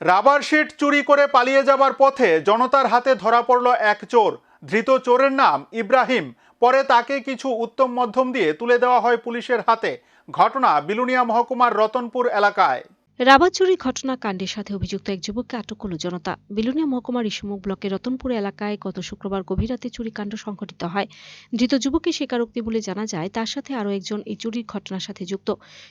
Rubber sheet চুরি করে পালিয়ে যাবার পথে জনতার হাতে ধরা পড়ল এক চোর। ধৃত চোরের নাম ইব্রাহিম। পরে তাকে কিছু উত্তম মধ্যম দিয়ে তুলে দেওয়া হয় পুলিশের হাতে। ঘটনা বিলুনিয়া মহকুমার রতনপুর এলাকায়। রাবার চুরি ঘটনা কাণ্ডের সাথে অভিযুক্ত এক যুবককে আটক করল জনতা। বিলুনিয়া মহকুমার ইসুমুখ ব্লকের রতনপুর এলাকায় গত শুক্রবার গভীর রাতে চুরিকাণ্ড সংঘটিত হয়। ধৃত যুবকের স্বীকারোক্তি বলে জানা যায়, তার সাথে আরও একজন এই চুরির ঘটনার সাথে যুক্ত।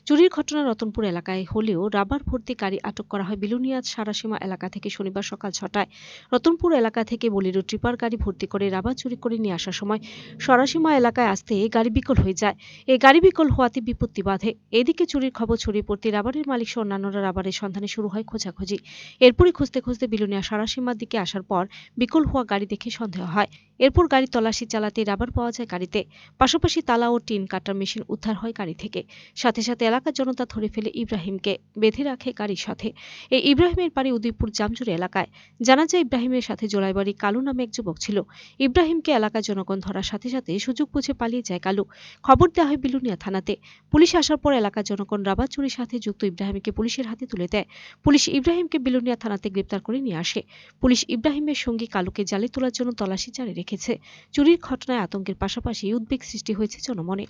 চুরির ঘটনা রতনপুর এলাকায় হলেও রাবার ভর্তি গাড়ি আটক করা হয় বিলুনিয়া সারাসীমা এলাকা থেকে শনিবার সকাল ছটায়। রতনপুর এলাকা থেকে বলিরো ট্রিপার গাড়ি ভর্তি করে রাবার চুরি করে নিয়ে আসার সময় সরাসীমা এলাকায় আসতে গাড়ি বিকল হয়ে যায়। এই গাড়ি বিকল হওয়াতে বিপত্তি বাধে। এদিকে চুরির খবর ছড়িয়ে পড়তে রাবারের মালিক সহ অন্যান্যরা রাবারের সন্ধানে শুরু হয় খোঁজাখুঁজি। এরপরই খুঁজতে খুঁজতে বিলুনিয়া সারাসীমার দিকে আসার পর বিকল হওয়া গাড়ি দেখে সন্দেহ হয়। এরপর গাড়ি তল্লাশি চালাতে রাবার পাওয়া যায় গাড়িতে। পাশাপাশি তালা ও টিন কাটার মেশিন উদ্ধার হয় গাড়ি থেকে। সাথে সাথে এলাকার জনতা ধরে ফেলে ইব্রাহিমকে বেঁধে রাখে গাড়ির সাথে। এই ইব্রাহিমের বাড়ি উদয়পুর জামজুরি এলাকায়। জানা যায় ইব্রাহিমের সাথে জোড়াইবাড়ি কালু নামে এক যুবক ছিল। ইব্রাহিমকে এলাকার জনগণ ধরার সাথে সাথে সুযোগ বুঝে পালিয়ে যায় কালু। খবর দেওয়া হয় বিলুনিয়া থানাতে। পুলিশ আসার পর এলাকার জনগণ রাবার চুরির সাথে যুক্ত ইব্রাহিমকে পুলিশের হাতে তুলে দেয়। পুলিশ ইব্রাহিমকে বিলুনিয়া থানাতে গ্রেপ্তার করে নিয়ে আসে। পুলিশ ইব্রাহিমের সঙ্গী কালুকে জালে তোলার জন্য তল্লাশি জারি রেখেছে। চুরির ঘটনায় আতঙ্কের পাশাপাশি উদ্বেগ সৃষ্টি হয়েছে জনমনে।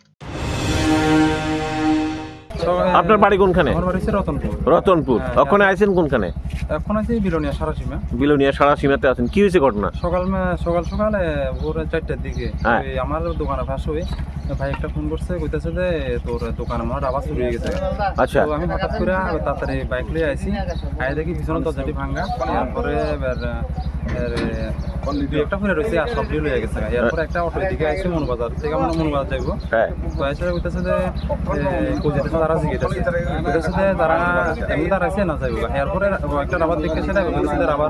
আপনার বাড়ি কোনখানে? রতনপুর। রতনপুর। ওখানে আইছেন কোনখানে? এখন আছে বিলোনিয়া সারা সীমা বিলোনিয়া সারা সীমাতে আছেন। কি হয়েছে ঘটনা? সকাল সকাল সকাল ভোর চারটার দিকে হ্যাঁ। আমার দোকানে ফাঁস হয়ে ভাই একটা ফোন করছে কইতেছে যে তোর দোকানে আমার আবার চুরি হয়ে গেছে। আচ্ছা। তো আমি হঠাৎ করে তাড়াতাড়ি বাইক লিয়ে আইছি। আই দেখি পিছনে দরজাটি ভাঙা এরপরে এবার একটা রয়েছে আর সবজি লয়ে গেছে। এরপরে একটা অটো দিকে আইছে মনোবাজার থেকে আমরা মনোবাজার যাইবো। হ্যাঁ। তো এসে কইতেছে যে কোজিতে তারা তারা এমনি দাঁড়াইছে না যাইবো এরপরে একটা রাবার রাবার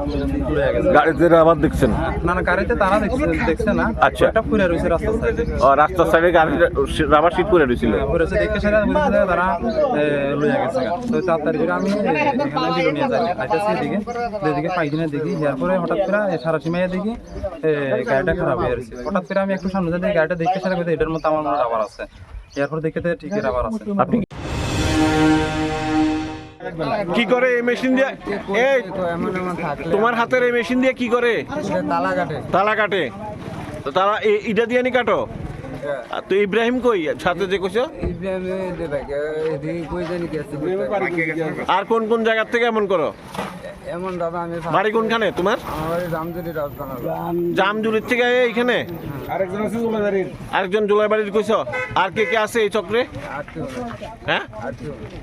লয়ে গেছে। গাড়িতে দেখছেন না? না গাড়িতে তারা দেখছে দেখছে না। আচ্ছা। একটা রয়েছে রাস্তার সাইডে। ও রাস্তার সাইডে গাড়ি রাবার রয়েছিল। দেখতে সেটা বুঝতে তারা এ, লইয়া গেছে। তো করে আমি এখানে দিল নিয়ে যাই। আইতাছি এদিকে। এদিকে পাইদিনে দেখি এরপরে হঠাৎ করে সারা সীমায় দেখি গাড়িটা খারাপ হয়ে গেছে হঠাৎ করে আমি একটু সামনে যাই গাড়িটা দেখতে সেটা এটার মধ্যে আমার মনে রাবার আছে। এরপর দেখে ঠিক রাবার আছে। আপনি কি করে এই মেশিন দিয়ে? এই তোমার হাতের এই মেশিন দিয়ে কি করে? তালা কাটে। তালা কাটে। তারা এটা ইটা দিয়ে নি কাটো? আর তো ইব্রাহিম কই? সাথে যে কইছো? আর কোন কোন জায়গা থেকে এমন করো? এমন দাদা আমি বাড়ি কোনখানে? তোমার? রাজধানী। জামজুরির থেকে এইখানে? আরেকজন জুলাই বাড়ির কইছো? আর কে কে আছে এই চক্রে? হ্যাঁ?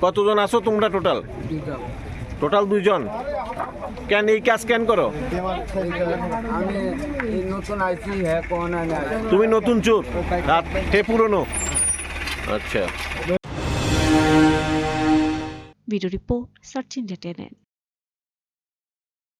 কতজন আছো তোমরা টোটাল টোটাল দুজন কেন এই কাজ কেন করো? তুমি নতুন চোর। হে পুরনো। আচ্ছা। Video report, search India